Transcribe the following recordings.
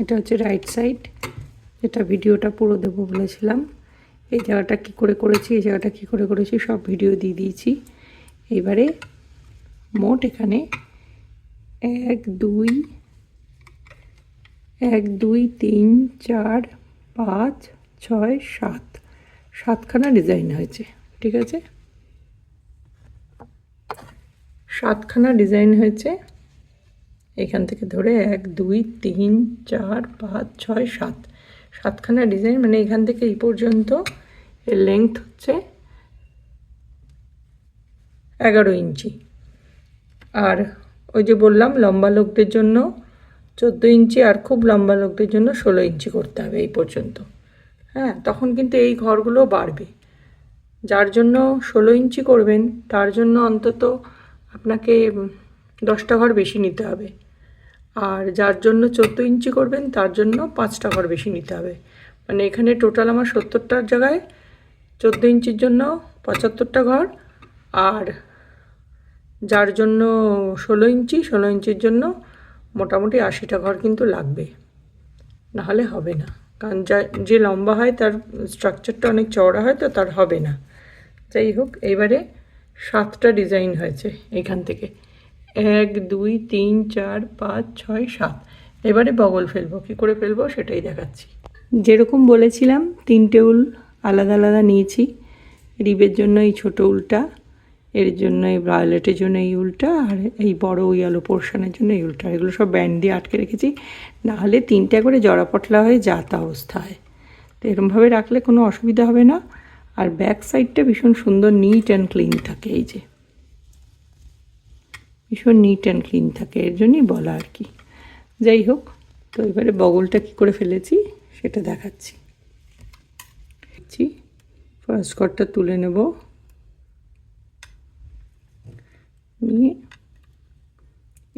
এটা হচ্ছে right side যেটা ভিডিওটা পুরো দেবো বলেছিলাম। এই জায়গাটা কি করে করেছি, এই জায়গাটা কি করে করেছি, সব ভিডিও দিয়ে দিয়েছি। এইবারে মোট এখানে এক, দুই এক, দুই, তিন, চার, পাঁচ, ছয়, সাত। সাতখানা ডিজাইন হয়েছে, ঠিক আছে? সাতখানা ডিজাইন হয়েছে। এখান থেকে ধরে এক, দুই, তিন, চার, পাঁচ, ছয়, সাত। সাতখানা ডিজাইন মানে এখান থেকে এই পর্যন্ত এর লেংথ হচ্ছে এগারো ইঞ্চি। আর ওই যে বললাম, লম্বা লোকদের জন্য চোদ্দ ইঞ্চি আর খুব লম্বা লোকদের জন্য ষোলো ইঞ্চি করতে হবে এই পর্যন্ত। হ্যাঁ তখন কিন্তু এই ঘরগুলো বাড়বে। যার জন্য ষোলো ইঞ্চি করবেন, তার জন্য অন্তত আপনাকে দশটা ঘর বেশি নিতে হবে। আর যার জন্য চোদ্দ ইঞ্চি করবেন, তার জন্য পাঁচটা ঘর বেশি নিতে হবে। মানে এখানে টোটাল আমার সত্তরটার জায়গায় চোদ্দ ইঞ্চির জন্য পঁচাত্তরটা ঘর, আর যার জন্য ষোলো ইঞ্চি, ষোলো ইঞ্চির জন্য মোটামুটি আশিটা ঘর কিন্তু লাগবে। নাহলে হবে না, কারণ যা, যে লম্বা হয় তার স্ট্রাকচারটা অনেক চওড়া হয় তো তার হবে না। যাই হোক, এইবারে সাতটা ডিজাইন হয়েছে এখান থেকে। এক, দুই, তিন, চার, পাঁচ, ছয়, সাত। এবারে বগল ফেলব। কী করে ফেলব? সেটাই দেখাচ্ছি। যেরকম বলেছিলাম তিনটে উল আলাদা আলাদা নিয়েছি। রিবের জন্য এই ছোটো উলটা, এর জন্য এই ব্রায়োলেটের জন্য এই উলটা, আর এই বড় ইয়ালো পোর্শনের জন্য এই উলটা। এগুলো সব ব্যান্ড দিয়ে আটকে রেখেছি। নাহলে তিনটা করে জড়া পটলা হয়ে যাতা অবস্থা হয় তো এরমভাবে রাখলে কোনো অসুবিধা হবে না। আর ব্যাক সাইডটা ভীষণ সুন্দর নিট অ্যান্ড ক্লিন থাকে এই যে। ভীষণ নিট অ্যান্ড ক্লিন থাকে, এর জন্যই বলা আর কি। যাই হোক, তো এবারে বগলটা কী করে ফেলেছি সেটা দেখাচ্ছি। ফার্স্ট কটটা তুলে নেব। নিয়ে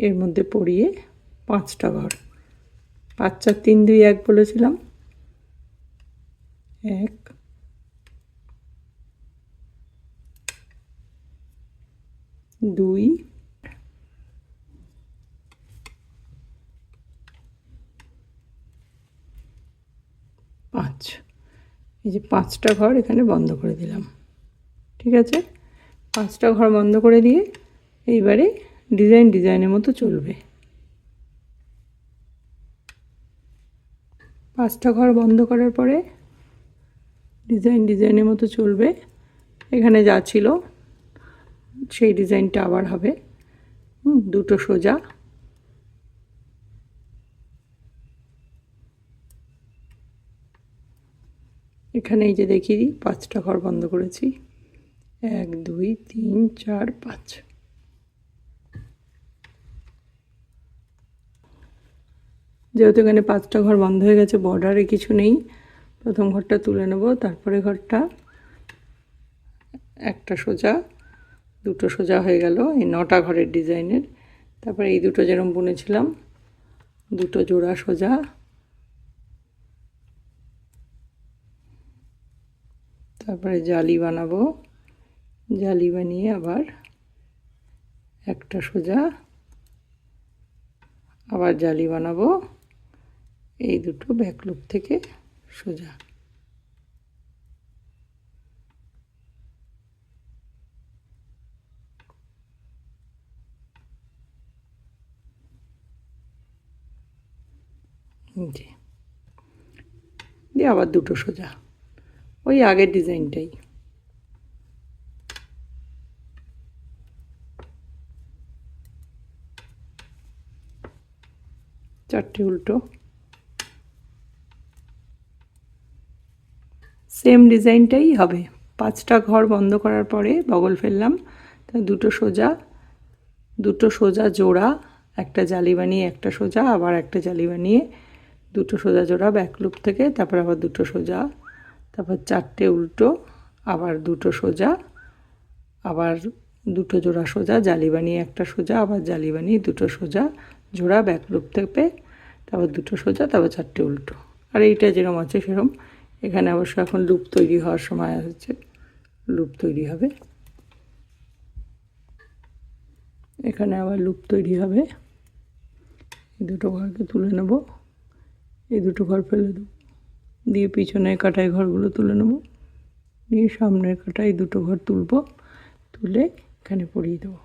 এর মধ্যে পড়িয়ে পাঁচটা ঘর। পাঁচ চার তিন, দুই, এক বলেছিলাম। এক, দুই পাঁচ এই যে পাঁচটা ঘর এখানে বন্ধ করে দিলাম। ঠিক আছে? পাঁচটা ঘর বন্ধ করে দিয়ে এইবারে ডিজাইন ডিজাইনের মতো চলবে। পাঁচটা ঘর বন্ধ করার পরে ডিজাইন ডিজাইনের মতো চলবে। এখানে যা ছিল সেই ডিজাইনটা আবার হবে। দুটো সোজা। এখানে এই যে দেখিয়ে দিই, পাঁচটা ঘর বন্ধ করেছি। এক, দুই, তিন, চার, পাঁচ। যেহেতু এখানে পাঁচটা ঘর বন্ধ হয়ে গেছে, বর্ডারে কিছু নেই, প্রথম ঘরটা তুলে নেব, তারপরে ঘরটা একটা সোজা, দুটো সোজা হয়ে গেল, এই নটা ঘরের ডিজাইনের। তারপরে এই দুটো যেরকম বুনেছিলাম, দুটো জোড়া সোজা তারপরে জালি বানাবো। জালি বানিয়ে আবার একটা সোজা আবার জালি বানাবো। এই দুটো ব্যাকলুপ থেকে সোজা। জি। দিয়ে আবার দুটো সোজা। ওই আগের ডিজাইনটাই। চারটে উল্টো। সেম ডিজাইনটাই হবে। পাঁচটা ঘর বন্ধ করার পরে বগল ফেললাম। তা দুটো সোজা দুটো সোজা জোড়া, একটা জালি বানিয়ে, একটা সোজা, আবার একটা জালি বানিয়ে, দুটো সোজা জোড়া ব্যাকলুপ থেকে, তারপর আবার দুটো সোজা। তারপর চারটে উল্টো, আবার দুটো সোজা, আবার দুটো জোড়া সোজা জালি বানিয়ে একটা সোজা, আবার জালি বানিয়ে দুটো সোজা, জোড়া ব্যাকলুপ থেকে, তারপর দুটো সোজা, তারপর চারটে উল্টো। আর এইটা যেরকম আছে সেরকম এখানে অবশ্য এখন লুপ তৈরি হওয়ার সময় হচ্ছে লুপ তৈরি হবে। এখানে আবার লুপ তৈরি হবে। এই দুটো ঘরকে তুলে নেব। এই দুটো ঘর ফেলে দেবো। দিয়ে পিছনের কাটাই ঘরগুলো তুলে নেব। নিয়ে সামনের কাটাই দুটো ঘর তুলবো, তুলে এখানে পরিয়ে দেবো।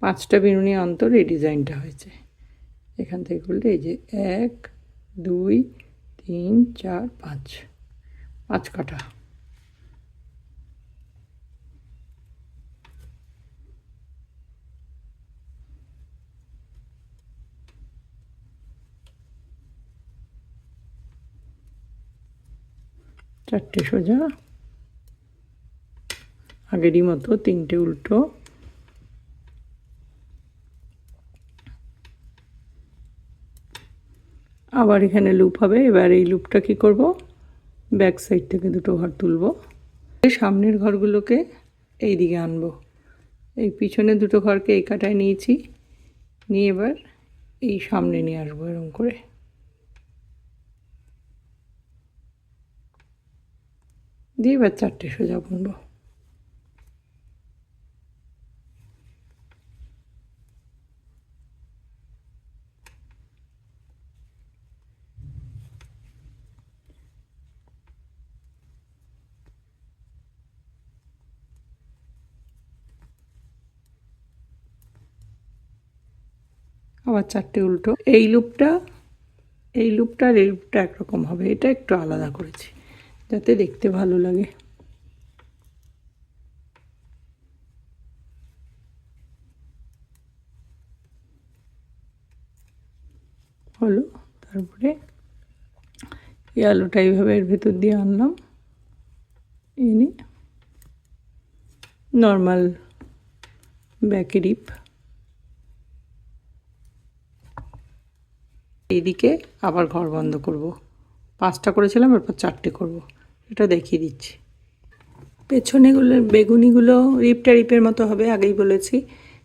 পাঁচটা বিনুনি অন্তর এই ডিজাইনটা হয়েছে। এখান থেকে করলে এই যে এক, দুই, তিন, চার, পাঁচ। পাঁচ কাটা। চারটে সোজা। আগেরই মতো তিনটে উল্টো। আবার এখানে লুপ হবে। এবার এই লুপটা কি করব? ব্যাক সাইড থেকে দুটো ঘর তুলব। সামনের ঘরগুলোকে এই দিকে আনব। এই পিছনে দুটো ঘরকে এই কাটায় নিয়েছি। নিয়ে এবার এই সামনে নিয়ে আসব এরকম করে। দিয়ে এবার চারটে সোজা বুনবো। আবার চারটে উল্টো। এই লুপটা এই লুপটা আর এই লুপটা একরকম হবে, এটা একটু আলাদা করেছি। যাতে দেখতে ভালো লাগে। হলো, তারপরে এই আলুটা এইভাবে এর ভেতর দিয়ে আনলাম। এনে নর্মাল ব্যাকেরিপ এইদিকে আবার ঘর বন্ধ করব। পাঁচটা করেছিলাম, এরপর চারটে করব। এটা দেখিয়ে দিচ্ছি। পেছনেগুলো, বেগুনিগুলো রিপটা রিপের মতো হবে, আগেই বলেছি।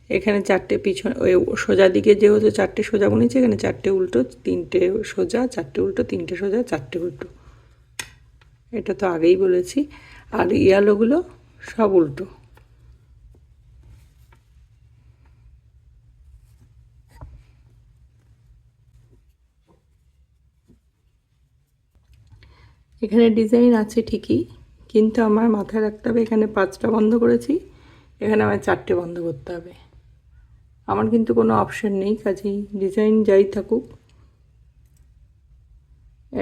এখানে চারটে পিছন, ওই সোজা দিকে যেহেতু চারটে সোজা বনেছে এখানে চারটে উল্টো, তিনটে সোজা, চারটে উল্টো, তিনটে সোজা, চারটে উল্টো। এটা তো আগেই বলেছি। আর ইয়ালোগুলো সব উল্টো। এখানে ডিজাইন আছে ঠিকই, কিন্তু আমার মাথায় রাখতে হবে এখানে পাঁচটা বন্ধ করেছি, এখানে আমার চারটে বন্ধ করতে হবে। আমার কিন্তু কোনো অপশন নেই, কাজেই ডিজাইন যাই থাকুক,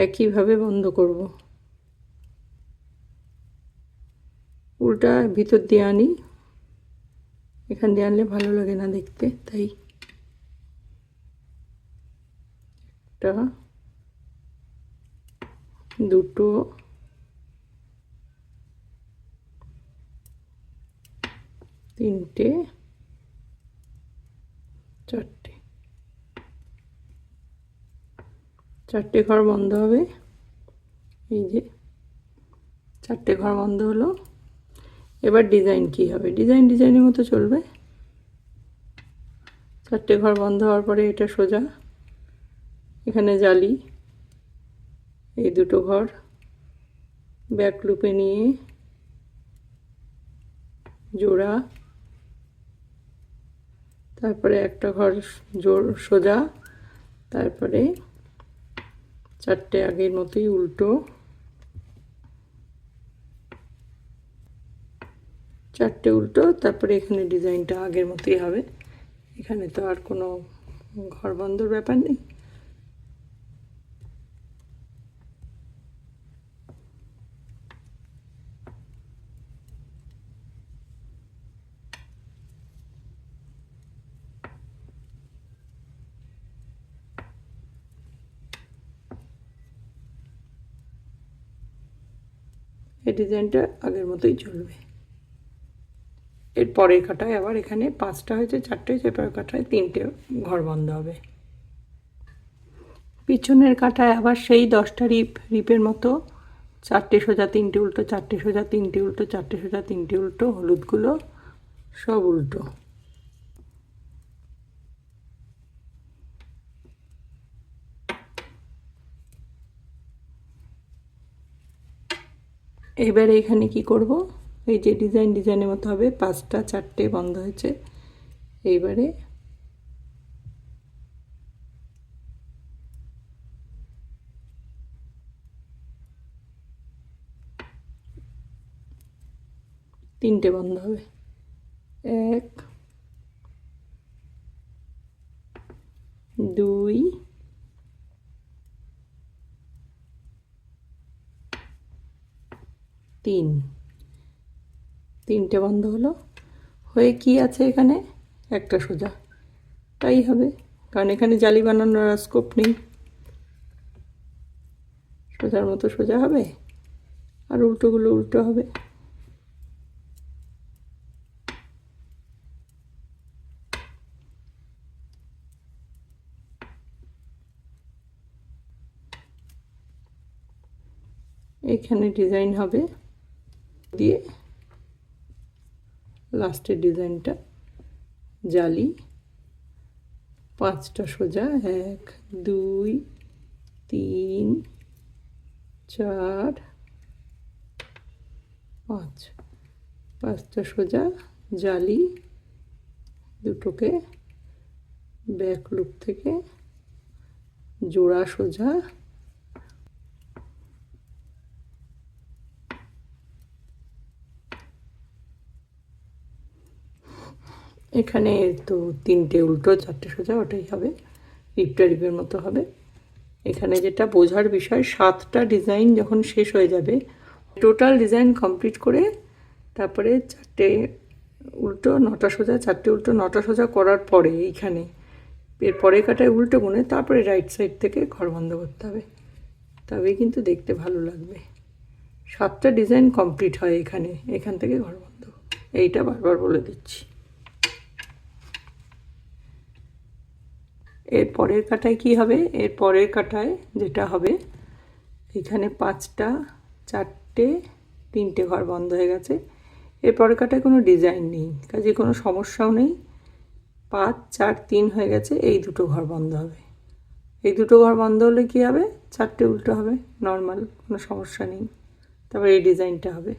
একইভাবে বন্ধ করব। উল্টা ভিতর দিয়ে আনি, এখান দিয়ে আনলে ভালো লাগে না দেখতে, তাই একটা দুটো। তিনটে। চারটে। চারটে ঘর বন্ধ হবে। এই যে চারটে ঘর বন্ধ হলো। এবার ডিজাইন কি হবে? ডিজাইন ডিজাইনের মতো চলবে। চারটে ঘর বন্ধ হওয়ার পরে এটা সোজা। এখানে জালি। এই দুটো ঘর ব্যাক লুপে নিয়ে জোড়া। তারপরে একটা ঘর জোর সোজা। তারপরে চারটে আগের মতোই উল্টো। চারটে উল্টো, তারপরে এখানে ডিজাইনটা আগের মতোই হবে। এখানে তো আর কোনো ঘর বন্ধর ব্যাপার নেই। এই ডিজাইনটা আগের মতোই চলবে। এর পরের কাটায় আবার এখানে পাঁচটা হয়েছে, চারটে হয়েছে পরের কাটায় তিনটে ঘর বন্ধ হবে। পিছনের কাটায় আবার সেই দশটা রিপ, রিপের মতো চারটে সোজা, তিনটে উল্টো, চারটে সোজা, তিনটে উল্টো, চারটে সোজা, তিনটে উল্টো, হলুদগুলো সব উল্টো। এবার এখানে কি করব? এই যে ডিজাইন ডিজাইনের মতো হবে। পাঁচটা, চারটে বন্ধ হয়েছে। এইবারে তিনটে বন্ধ হবে। এক, দুই তিন। তিনটে বন্ধ হলো। হয়ে কি আছে এখানে? একটা সোজা। তাই হবে। কারণ এখানে জালি বানানোর স্কোপ নেই। সোজার মতো সোজা হবে? আর উল্টোগুলো উল্টো হবে? এখানে ডিজাইন হবে। দিয়ে লাস্টের ডিজাইনটা জালি, পাঁচটা সোজা, এক, দুই, তিন, চার, পাঁচ। পাঁচটা সোজা, জালি দুটোকে ব্যাক লুপ থেকে জোড়া সোজা এখানে তো তিনটে উল্টো, চারটে সোজা, ওটাই হবে। রিপটা রিপের মতো হবে। এখানে যেটা বোঝার বিষয়, সাতটা ডিজাইন যখন শেষ হয়ে যাবে, টোটাল ডিজাইন কমপ্লিট করে তারপরে চারটে উল্টো, নটা সোজা, চারটে উল্টো, নটা সোজা করার পরে এইখানে, এর পরে কাটায় উল্টো গুনে তারপরে রাইট সাইড থেকে ঘর বন্ধ করতে হবে। তবে কিন্তু দেখতে ভালো লাগবে। সাতটা ডিজাইন কমপ্লিট হয় এখানে, এখান থেকে ঘর বন্ধ। এইটা বারবার বলে দিচ্ছি। এর পরের কাটায় কি হবে? এর পরের কাটায় যেটা হবে, এখানে পাঁচটা, চারটে, তিনটে ঘর বন্ধ হয়ে গেছে। এর পরের কাটায় কোনো ডিজাইন নেই, কাজে কোনো সমস্যাও নেই। পাঁচ, চার, তিন হয়ে গেছে, এই দুটো ঘর বন্ধ হবে। এই দুটো ঘর বন্ধ হলে কি হবে? চারটে উল্টো হবে, নর্মাল কোনো সমস্যা নেই। তারপর এই ডিজাইনটা হবে।